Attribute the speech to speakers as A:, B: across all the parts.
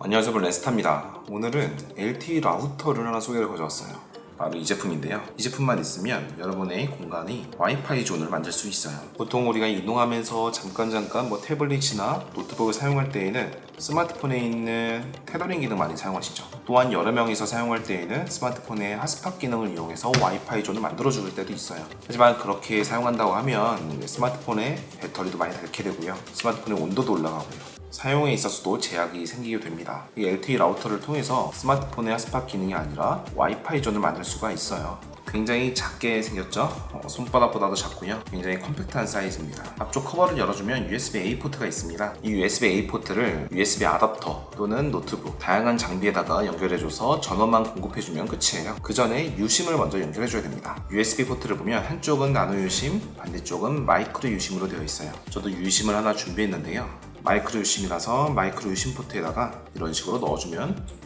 A: 안녕하세요 레스타입니다. 오늘은 LTE 라우터를 하나 소개를 가져왔어요. 바로 이 제품인데요. 이 제품만 있으면 여러분의 공간이 와이파이 존을 만들 수 있어요. 보통 우리가 이동하면서 잠깐 잠깐 뭐 태블릿이나 노트북을 사용할 때에는 스마트폰에 있는 테더링 기능 많이 사용하시죠. 또한 여러 명이서 사용할 때에는 스마트폰의 핫스팟 기능을 이용해서 와이파이 존을 만들어 줄 때도 있어요. 하지만 그렇게 사용한다고 하면 스마트폰의 배터리도 많이 닳게 되고요. 스마트폰의 온도도 올라가고요 사용에 있어서도 제약이 생기게 됩니다. 이 LTE 라우터를 통해서 스마트폰의 핫스팟 기능이 아니라 와이파이 존을 만들 수가 있어요. 굉장히 작게 생겼죠? 어, 손바닥보다도 작고요. 굉장히 컴팩트한 사이즈입니다. 앞쪽 커버를 열어주면 USB-A 포트가 있습니다. 이 USB-A 포트를 USB 아답터 또는 노트북 다양한 장비에다가 연결해줘서 전원만 공급해주면 끝이에요. 그 전에 유심을 먼저 연결해줘야 됩니다. USB 포트를 보면 한쪽은 나노 유심, 반대쪽은 마이크로 유심으로 되어 있어요. 저도 유심을 하나 준비했는데요. 마이크로 유심이라서 마이크로 유심 포트에다가 이런 식으로 넣어주면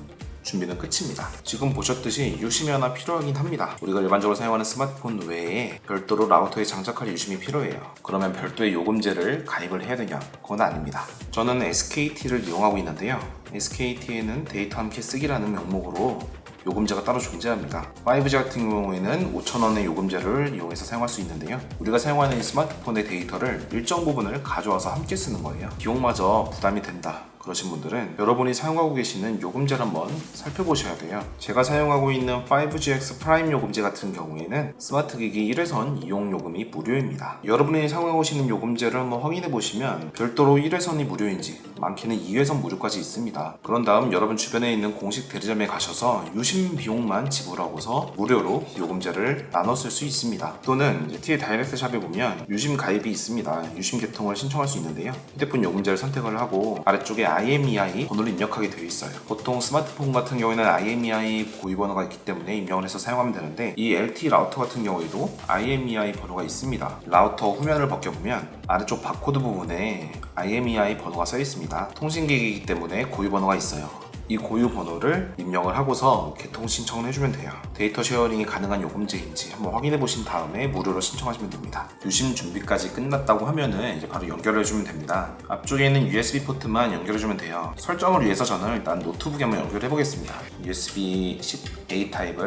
A: 준비는 끝입니다. 지금 보셨듯이 유심이 하나 필요하긴 합니다. 우리가 일반적으로 사용하는 스마트폰 외에 별도로 라우터에 장착할 유심이 필요해요. 그러면 별도의 요금제를 가입을 해야 되냐? 그건 아닙니다. 저는 SKT를 이용하고 있는데요. SKT에는 데이터 함께 쓰기라는 명목으로 요금제가 따로 존재합니다. 5G 같은 경우에는 5,000원의 요금제를 이용해서 사용할 수 있는데요. 우리가 사용하는 이 스마트폰의 데이터를 일정 부분을 가져와서 함께 쓰는 거예요. 비용마저 부담이 된다. 그러신 분들은 여러분이 사용하고 계시는 요금제를 한번 살펴보셔야 돼요. 제가 사용하고 있는 5GX 프라임 요금제 같은 경우에는 스마트 기기 1회선 이용 요금이 무료입니다. 여러분이 사용하고 계시는 요금제를 한번 확인해 보시면 별도로 1회선이 무료인지 많게는 2회선 무료까지 있습니다. 그런 다음 여러분 주변에 있는 공식 대리점에 가셔서 유심 비용만 지불하고서 무료로 요금제를 나눠 쓸 수 있습니다. 또는 이제 T 다이렉트 샵에 보면 유심 가입이 있습니다. 유심 개통을 신청할 수 있는데요. 휴대폰 요금제를 선택을 하고 아래쪽에 IMEI 번호를 입력하게 되어 있어요. 보통 스마트폰 같은 경우에는 IMEI 고유 번호가 있기 때문에 입력을 해서 사용하면 되는데 이 LTE 라우터 같은 경우에도 IMEI 번호가 있습니다. 라우터 후면을 벗겨보면 아래쪽 바코드 부분에 IMEI 번호가 써 있습니다. 통신기기이기 때문에 고유 번호가 있어요. 이 고유 번호를 입력을 하고서 개통 신청을 해주면 돼요. 데이터 쉐어링이 가능한 요금제인지 한번 확인해 보신 다음에 무료로 신청하시면 됩니다. 유심 준비까지 끝났다고 하면은 이제 바로 연결해 주면 됩니다. 앞쪽에 있는 USB 포트만 연결해 주면 돼요. 설정을 위해서 저는 일단 노트북에 한번 연결해 보겠습니다. USB A 타입을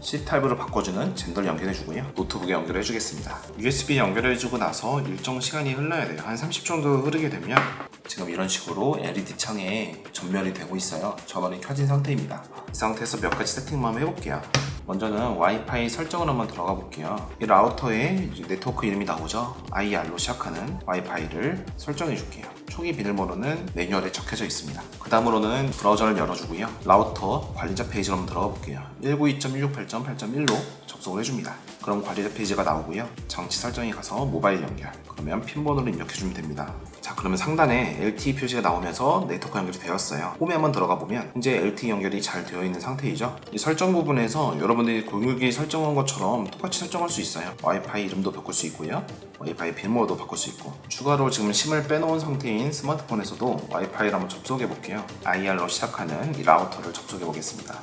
A: C 타입으로 바꿔주는 젠더를 연결해 주고요. 노트북에 연결해 주겠습니다. USB 연결해 주고 나서 일정 시간이 흘러야 돼요. 한 30초 정도 흐르게 되면 지금 이런 식으로 LED 창에 전멸이 되고 있어요. 전원이 켜진 상태입니다. 이 상태에서 몇 가지 세팅만 해볼게요. 먼저는 와이파이 설정을 한번 들어가 볼게요. 이 라우터에 네트워크 이름이 나오죠. IR로 시작하는 와이파이를 설정해 줄게요. 초기 비밀번호는 매뉴얼에 적혀져 있습니다. 그 다음으로는 브라우저를 열어주고요. 라우터 관리자 페이지로 한번 들어가 볼게요. 192.168.8.1로 접속을 해줍니다. 그럼 관리자 페이지가 나오고요. 장치 설정에 가서 모바일 연결. 그러면 핀 번호를 입력해주면 됩니다. 자, 그러면 상단에 LTE 표시가 나오면서 네트워크 연결이 되었어요. 홈에 한번 들어가 보면 현재 LTE 연결이 잘 되어 있는 상태이죠. 이 설정 부분에서 여러분들이 공유기 설정한 것처럼 똑같이 설정할 수 있어요. 와이파이 이름도 바꿀 수 있고요. 와이파이 비밀번호도 바꿀 수 있고 추가로 지금 심을 빼놓은 상태인 스마트폰에서도 와이파이를 한번 접속해 볼게요. IR로 시작하는 이 라우터를 접속해 보겠습니다.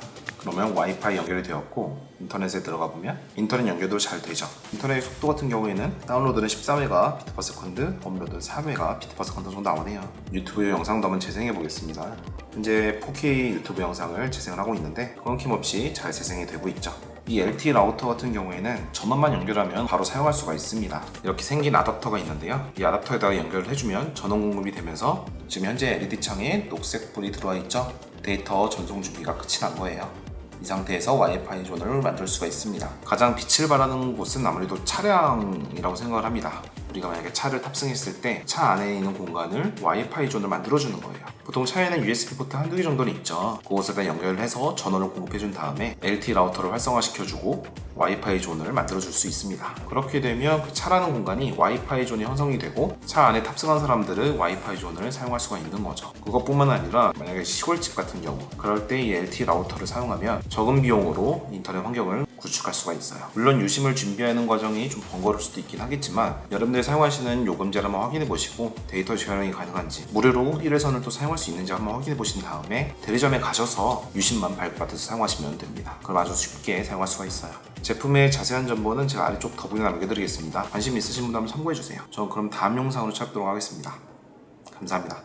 A: 그러면 와이파이 연결이 되었고 인터넷에 들어가 보면 인터넷 연결도 잘 되죠. 인터넷 속도 같은 경우에는 다운로드는 14메가 비트 퍼 세컨드, 업로드는 4메가 비트 퍼 세컨드 정도 나오네요. 유튜브 영상도 한번 재생해 보겠습니다. 현재 4K 유튜브 영상을 재생을 하고 있는데 끊김없이 잘 재생이 되고 있죠. 이 LTE 라우터 같은 경우에는 전원만 연결하면 바로 사용할 수가 있습니다. 이렇게 생긴 아답터가 있는데요. 이 아답터에다가 연결을 해주면 전원 공급이 되면서 지금 현재 LED 창에 녹색 불이 들어와 있죠. 데이터 전송 준비가 끝이 난 거예요. 이 상태에서 와이파이 존을 만들 수가 있습니다. 가장 빛을 발하는 곳은 아무래도 차량이라고 생각을 합니다. 우리가 만약에 차를 탑승했을 때 차 안에 있는 공간을 와이파이 존을 만들어주는 거예요. 보통 차에는 USB 포트 한두 개 정도는 있죠. 그곳에다 연결을 해서 전원을 공급해준 다음에 LTE 라우터를 활성화시켜주고 와이파이 존을 만들어줄 수 있습니다. 그렇게 되면 그 차라는 공간이 와이파이 존이 형성이 되고 차 안에 탑승한 사람들은 와이파이 존을 사용할 수가 있는 거죠. 그것뿐만 아니라 만약에 시골집 같은 경우 그럴 때 이 LTE 라우터를 사용하면 적은 비용으로 인터넷 환경을 구축할 수가 있어요. 물론 유심을 준비하는 과정이 좀 번거로울 수도 있긴 하겠지만 여러분들이 사용하시는 요금제를 한번 확인해 보시고 데이터 쉐어링이 가능한지 무료로 1회선을 또 사용할 수 있는지 한번 확인해 보신 다음에 대리점에 가셔서 유심만 발급받아서 사용하시면 됩니다. 그럼 아주 쉽게 사용할 수가 있어요. 제품의 자세한 정보는 제가 아래쪽 더보기 남겨드리겠습니다. 관심 있으신 분들 한번 참고해 주세요. 저는 그럼 다음 영상으로 찾도록 하겠습니다. 감사합니다.